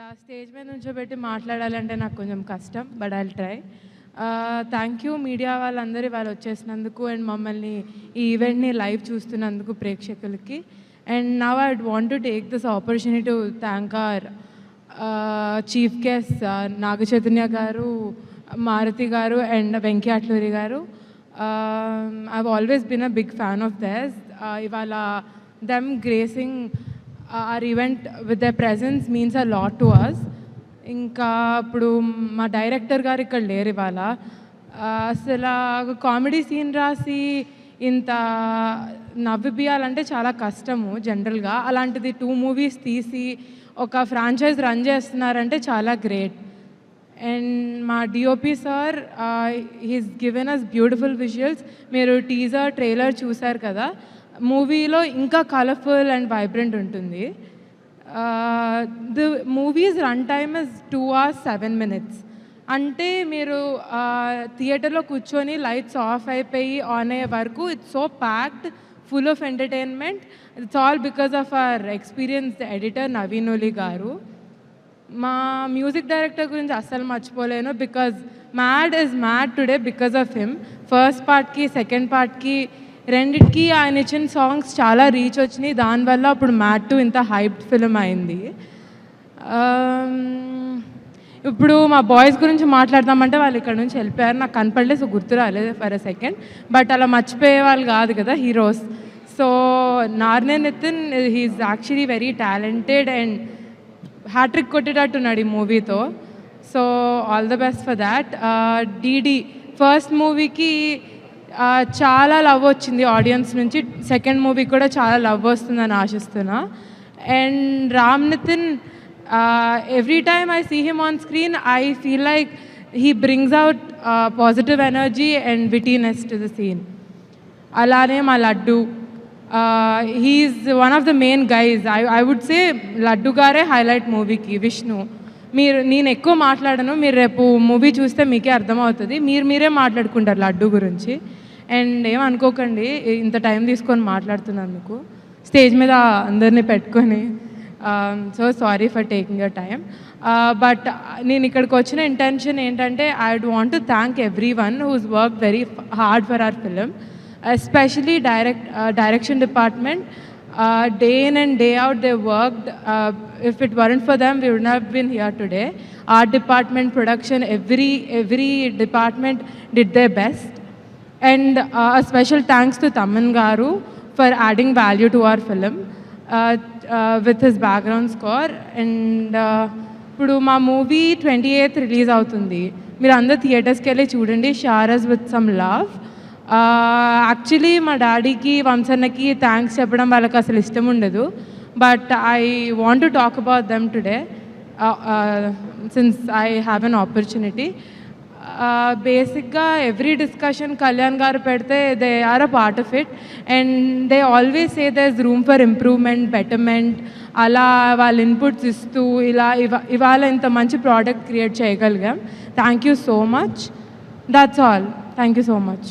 ఇలా స్టేజ్ మీద నుంచోబెట్టి మాట్లాడాలంటే నాకు కొంచెం కష్టం but I try thank you media వాళ్ళందరూ వాళ్ళు వచ్చేసినందుకు అండ్ మమ్మల్ని ఈ ఈవెంట్ని లైవ్ చూస్తున్నందుకు ప్రేక్షకులకి. And now I want to take this opportunity to thank our chief guest Naga Chaitanya garu Maruti garu and Venky Atluri garu I always been a big fan of these ఇవాళ them gracing our event with the presence means a lot to us ఇంకా ఇప్పుడు మా director గారు ఇక్కడ లేరు ఇవాళ. అసలు comedy scene రాసి ఇంత నవ్విపియాలంటే చాలా కష్టము జనరల్గా అలాంటిది టూ మూవీస్ తీసి ఒక ఫ్రాంచైజ్ రన్ చేస్తున్నారంటే చాలా గ్రేట్ అండ్ మా DOP sir he's given us beautiful visuals మీరు టీజర్ ట్రైలర్ చూసారు కదా. మూవీలో ఇంకా కలర్ఫుల్ అండ్ వైబ్రెంట్ ఉంటుంది. The movie's run time is two hours seven minutes అంటే మీరు థియేటర్లో కూర్చొని లైట్స్ ఆఫ్ అయిపోయి ఆన్ అయ్యే వరకు it's so packed full of entertainment it's all because of our experience editor Naveen Nooli garu. మా music director గురించి అస్సలు మర్చిపోలేను because MAD is MAD today because of him first పార్ట్కి సెకండ్ పార్ట్కి రెండిటికి ఆయన ఇచ్చిన సాంగ్స్ చాలా రీచ్ వచ్చినాయి. దానివల్ల అప్పుడు మ్యాట్ ఇంత హైప్డ్ ఫిల్మ్ అయింది. Um, ఇప్పుడు మా బాయ్స్ గురించి మాట్లాడదామంటే వాళ్ళు ఇక్కడ నుంచి వెళ్ళిపోయారు. నాకు కనపడలేదు సో గుర్తు రాలేదు ఫర్ అ సెకండ్ బట్ అలా మర్చిపోయే వాళ్ళు కాదు కదా heroes so Narne Nithiin he's actually very talented and hattrick కొట్టేటట్టున్నాడు ఈ మూవీతో. So all the best for that DD first మూవీకి చాలా లవ్ వచ్చింది ఆడియన్స్ నుంచి. సెకండ్ మూవీ కూడా చాలా లవ్ వస్తుందని ఆశిస్తున్నా. And Ram Nithiin every time I see him on screen I feel like he brings out positive energy and wittiness to the scene అలానే మా Laddu. He's one of the main guys I I would say Laddu గారే highlight మూవీకి విష్ణు మీరు నేను ఎక్కువ మాట్లాడను. మీరు రేపు మూవీ చూస్తే మీకే అర్థమవుతుంది. మీరు మీరే మాట్లాడుకుంటారు లడ్డు గురించి. అండ్ ఏమనుకోకండి ఇంత టైం తీసుకొని మాట్లాడుతున్నందుకు స్టేజ్ మీద అందరినీ పెట్టుకొని so sorry for taking a time. But నేను ఇక్కడికి వచ్చిన ఇంటెన్షన్ ఏంటంటే I would want to thank everyone who's work very hard for our film. Especially direct direction department day in and day out they work if it weren't for them we would have been here today. Art department production every every department did their best. And did thanks to and garu for adding thanks to Taman film with adding background score and ఇప్పుడు మా movie twenty eighth release అవుతుంది. మీరు అందరు థియేటర్స్కి వెళ్ళి చూడండి. Shower us with some love actually మా డాడీకి వంశన్నకి థ్యాంక్స్ చెప్పడం వాళ్ళకి అసలు ఇష్టం ఉండదు. But I want to talk about them today since I have an opportunity బేసిక్గా ఎవ్రీ డిస్కషన్ కళ్యాణ్ గారు పెడితే they are a part of it and they always say there is room for improvement betterment అలా వాళ్ళ inputs ఇస్తూ ఇలా ఇవా ఇవాళ ఇంత మంచి ప్రోడక్ట్ క్రియేట్ చేయగలిగాం thank you so much that's all thank you so much